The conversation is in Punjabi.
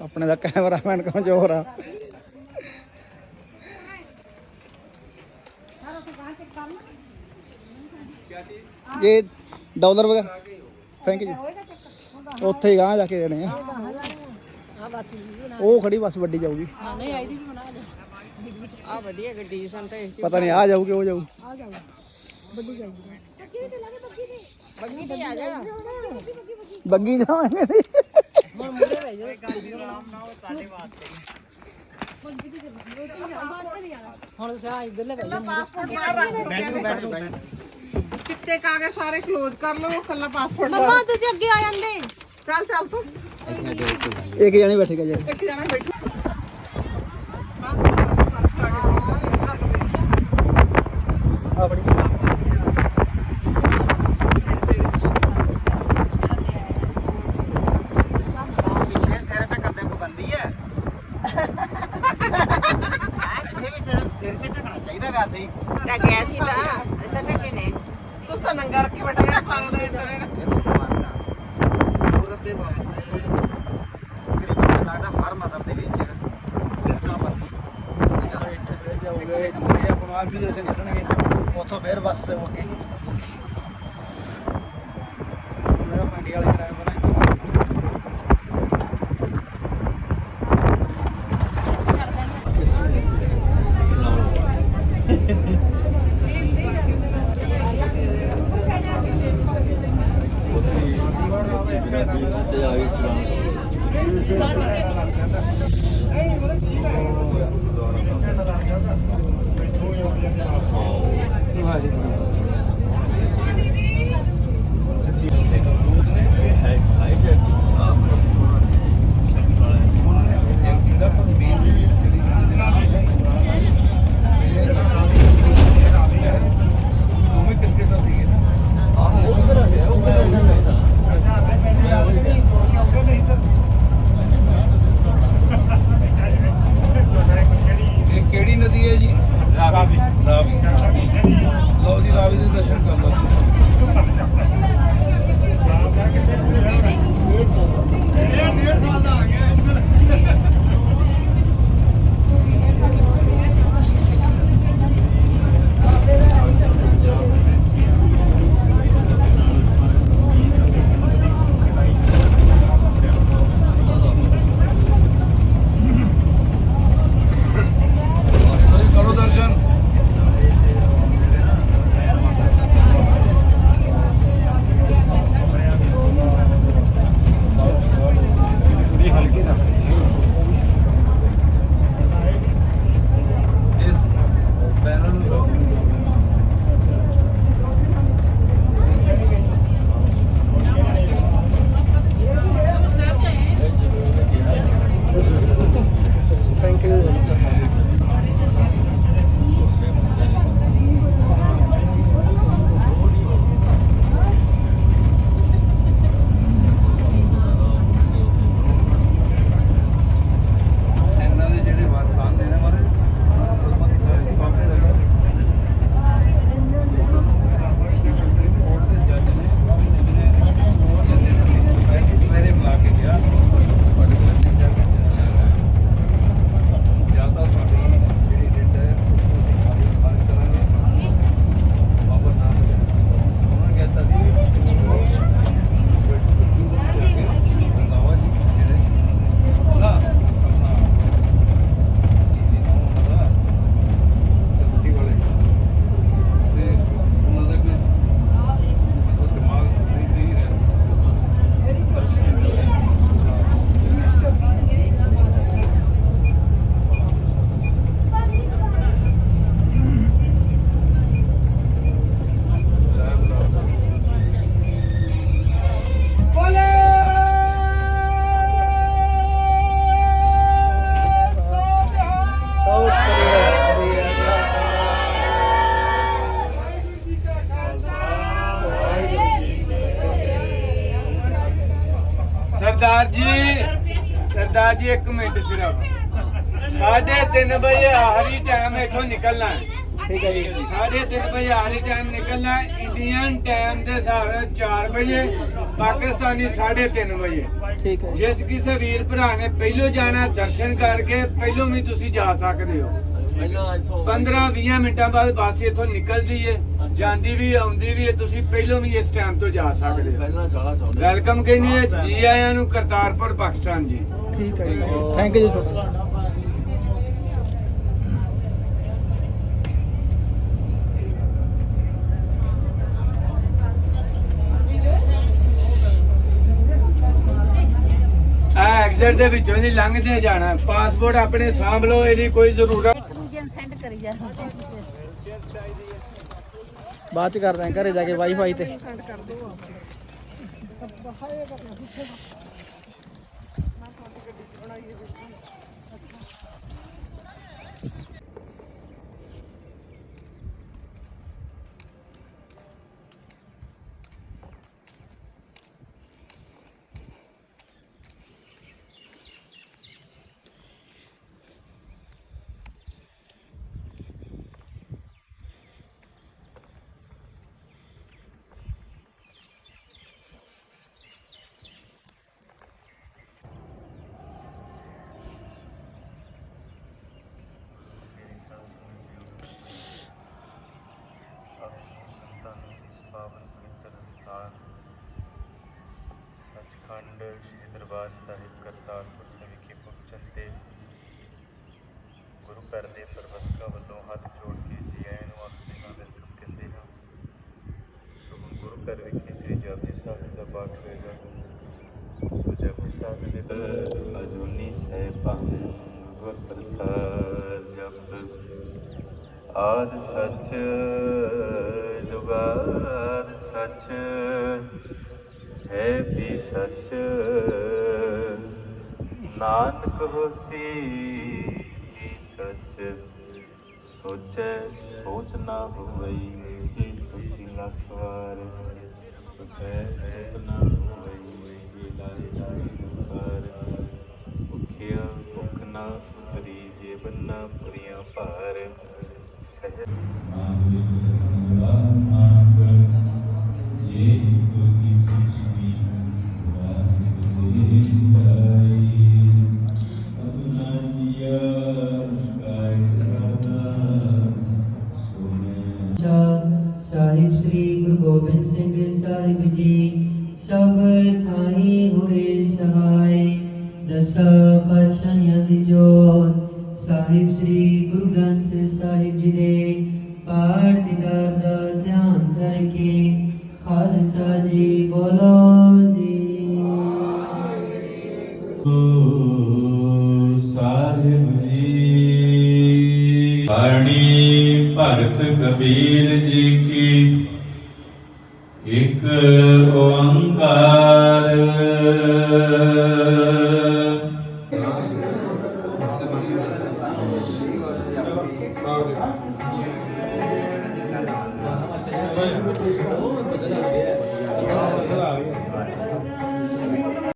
ਆਪਣੇ ਦਾ ਕੈਮਰਾਮੈਨ ਕਮਜ਼ੋਰ ਆ? ਇਹ ਡਾਲਰ ਵਗੈਰਾ ਥੈਂਕ ਯੂ ਉੱਥੇ ਹੀ ਗਾਂ ਜਾ ਕੇ ਦੇਣੇ ਆ। ਉਹ ਖੜੀ ਬੱਸ ਵੱਡੀ ਜਾਊਗੀ। ਨਹੀਂ ਆਈ ਦੀ ਵੀ ਬਣਾ ਲੈ ਆ ਵਧੀਆ ਗੱਡੀ ਸਨ ਤੇ ਪਤਾ ਨਹੀਂ ਆ ਜਾਊਗੀ ਉਹ ਜਾਊ। ਬੱਗੀ ਤੇ ਆ ਜਾ ਬੱਗੀ ਜਾਵਾਂਗੇ ਦੀ ਹੁਣ ਮੁੰਡੇ ਭੇਜ ਦਿਓ ਹੁਣ ਤੁਸੀਂ ਆ ਇੱਧਰ ਲੈ ਭੇਜ ਦਿਓ ਪਾਸਪੋਰਟ ਬਾਹਰ ਰੱਖ ਚਿੱਟੇ ਕਾਗਜ਼ ਸਾਰੇ ਕਲੋਜ਼ ਕਰ ਲਓ ਕੱਲਾ ਪਾਸਪੋਰਟ ਮੰਮਾ ਤੁਸੀਂ ਅੱਗੇ ਆ ਜਾਂਦੇ। ਚੱਲ ਚੱਲ ਤੂੰ। ਇੱਕ ਜਣੇ ਬੈਠੇਗਾ ਜੀ ਇੱਕ ਜਣਾ ਬੈਠੋ ਆਪਣੀ ਪਿਛਲੇ ਸਿਰ ਤੇ ਕੰਦੇ ਕੋ ਬੰਦੀ ਹੈ ਇੱਥੇ ਵੀ ਸਿਰ ਸਿਰ ਤੇ ਢਕਣਾ ਚਾਹੀਦਾ ਵੈਸੇ ਹੀ ਤਾਂ ਗਿਆ ਸੀ ਤਾਂ ਐਸਾ ਕਿ ਨੇ ਤੁਸੀਂ ਤਾਂ ਨੰਗਾ ਰੱਖ ਕੇ ਬੈਠੇ ਜਿਹੜਾ ਸਾਰਾ ਦਿਨ ਇੱਧਰ ਰਹਿਣਾ ਔਰਤ ਦੇ ਵਾਸਤੇ ਤਕਰੀਬਨ ਮੈਨੂੰ ਲੱਗਦਾ ਹਰ ਮਜ਼ਹਬ ਦੇ ਵਿੱਚ ਸਿਰ ਨਾ ਬੰਦੀ I didn't know. Kahvede taşır kaldı. Sardar ji Sardar ji ਇੱਕ ਮਿੰਟ ਸਿਰਫ। ਸਾਢੇ ਤਿੰਨ ਵਜੇ ਆਖਰੀ ਟਾਈਮ ਇੱਥੋਂ ਨਿਕਲਣਾ ਠੀਕ ਹੈ ਜੀ। ਸਾਢੇ ਤਿੰਨ ਵਜੇ ਆਖਰੀ ਟਾਈਮ ਨਿਕਲਣਾ। ਇੰਡੀਅਨ ਟਾਈਮ ਦੇ ਨਾਲ 4 ਵਜੇ ਪਾਕਿਸਤਾਨੀ 3:30 ਵਜੇ। ਠੀਕ ਹੈ ਜਿਸ ਕਿਸੇ ਵੀਰ ਭਰਾ ਨੇ ਪਹਿਲੋਂ ਜਾਣਾ ਦਰਸ਼ਨ ਕਰਕੇ ਪਹਿਲੋਂ ਵੀ ਤੁਸੀਂ ਜਾ ਸਕਦੇ ਹੋ। 15-20 ਮਿੰਟਾਂ ਬਾਅਦ ਬੱਸ ਇੱਥੋਂ ਨਿਕਲਦੀ ਏ ਜਾਂਦੀ ਵੀ ਆਉਂਦੀ ਵੀ ਏ ਤੁਸੀਂ ਪਹਿਲੋਂ ਵੀ ਇਸ ਟਾਈਮ ਤੋਂ ਜਾ ਸਕਦੇ ਹੋ। ਵੈਲਕਮ ਕਹਿੰਦੀ ਜੀ ਆਇਆਂ ਨੂੰ ਕਰਤਾਰਪੁਰ ਪਾਕਿਸਤਾਨ ਜੀ। ਠੀਕ ਹੈ ਜੀ। ਥੈਂਕ ਯੂ ਜੀ ਤੁਹਾਡਾ। ਆ ਐਗਜ਼ਿਟ ਦੇ ਵਿੱਚੋਂ ਨਹੀਂ ਲੰਘਦੇ ਜਾਣਾ। ਪਾਸਪੋਰਟ ਆਪਣੇ ਸਾਂਭ ਲਓ ਇਹਦੀ ਕੋਈ ਜ਼ਰੂਰਤ ਇੱਕ ਬਾਅਦ ਚ ਕਰਦੇ ਆਂ ਘਰੇ ਜਾ ਕੇ ਵਾਈਫਾਈ ਤੇ। ਸੰਤਾਂ ਨੂੰ ਇਸ ਪਾਵਨ ਪਵਿੱਤਰ ਸਥਾਨ ਸੱਚਖੰਡ ਸ੍ਰੀ ਦਰਬਾਰ ਸਾਹਿਬ ਕਰਤਾਰਪੁਰ ਸਾਹਿਬ ਵਿਖੇ ਪਹੁੰਚਣ ਤੇ ਗੁਰੂ ਘਰ ਦੇ ਪ੍ਰਬੰਧਕਾਂ ਵੱਲੋਂ ਹੱਥ ਜੋੜ ਕੇ ਜੀ ਆਇਆਂ ਨੂੰ ਆਖਦੇ ਹਾਂ ਵੈਲਕਮ ਕਹਿੰਦੇ ਹਾਂ ਸੋ ਹੁਣ ਗੁਰੂ ਘਰ ਵਿਖੇ ਸ੍ਰੀ ਜਪਜੀ ਸਾਹਿਬ ਦਾ ਪਾਠ ਹੋਏਗਾ ਸੋ ਜਪਜੀ ਸਾਹਿਬ ਦੇ ਅਜੂਨੀ ਸਾਹਿਬ ਭਾਵੇਂ ਗੁਰ ਪ੍ਰਸਾਦ ਜਪ ਆਦ ਸੱਚ ਜੁਗਾਦ ਸੱਚ ਹੈ ਵੀ ਸੱਚ ਨਾਨਕ ਹੋਸੀ ਵੀ ਸੱਚ ਸੋਚੈ ਸੋਚ ਨਾ ਹੋਵਈ ਜੇ ਸੋਚੀ ਲੱਖ ਵਾਰ। ਸੁਖੈ ਸੁਖ ਨਾ ਹੋਵਈ ਜੇ ਲਾਏ ਜਾਏ ਦੁਆਰ ਭੁਖਿਆ ਭੁਖ ਨਾ ਉਤਰੀ ਜੇ ਬੰਨਾ ਪੁਰੀਆਂ ਭਾਰ। ਸਹਿ ਪਾਤਸ਼ਾਹ ਸਾਹਿਬ ਗੁਰੂ ਗੋਬਿੰਦ ਸਿੰਘ ਸਾਹਿਬ ਜੀ, ਸਭ ਥਾਈ ਹੋਏ ਸਹਾਈ। ਦਸਾਂ ਪਾਤਸ਼ਾਹਾਂ ਦੀ ਜੋਤ, ਸਾਹਿਬ ਸ੍ਰੀ ਗੁਰੂ ਗ੍ਰੰਥ ਸਾਹਿਬ ਜੀ ਦੇ ਪਾਠ ਦੀਦਾਰ ਦਾ ਧਿਆਨ ਕਰਕੇ ਖਾਲਸਾ ਜੀ ਬੋਲੋ ਜੀ। ਸਾਹਿਬ ਜੀ, ਬਾਣੀ ਭਗਤ ਕਬੀਰ ਜੀ ਓੰਕਾਰ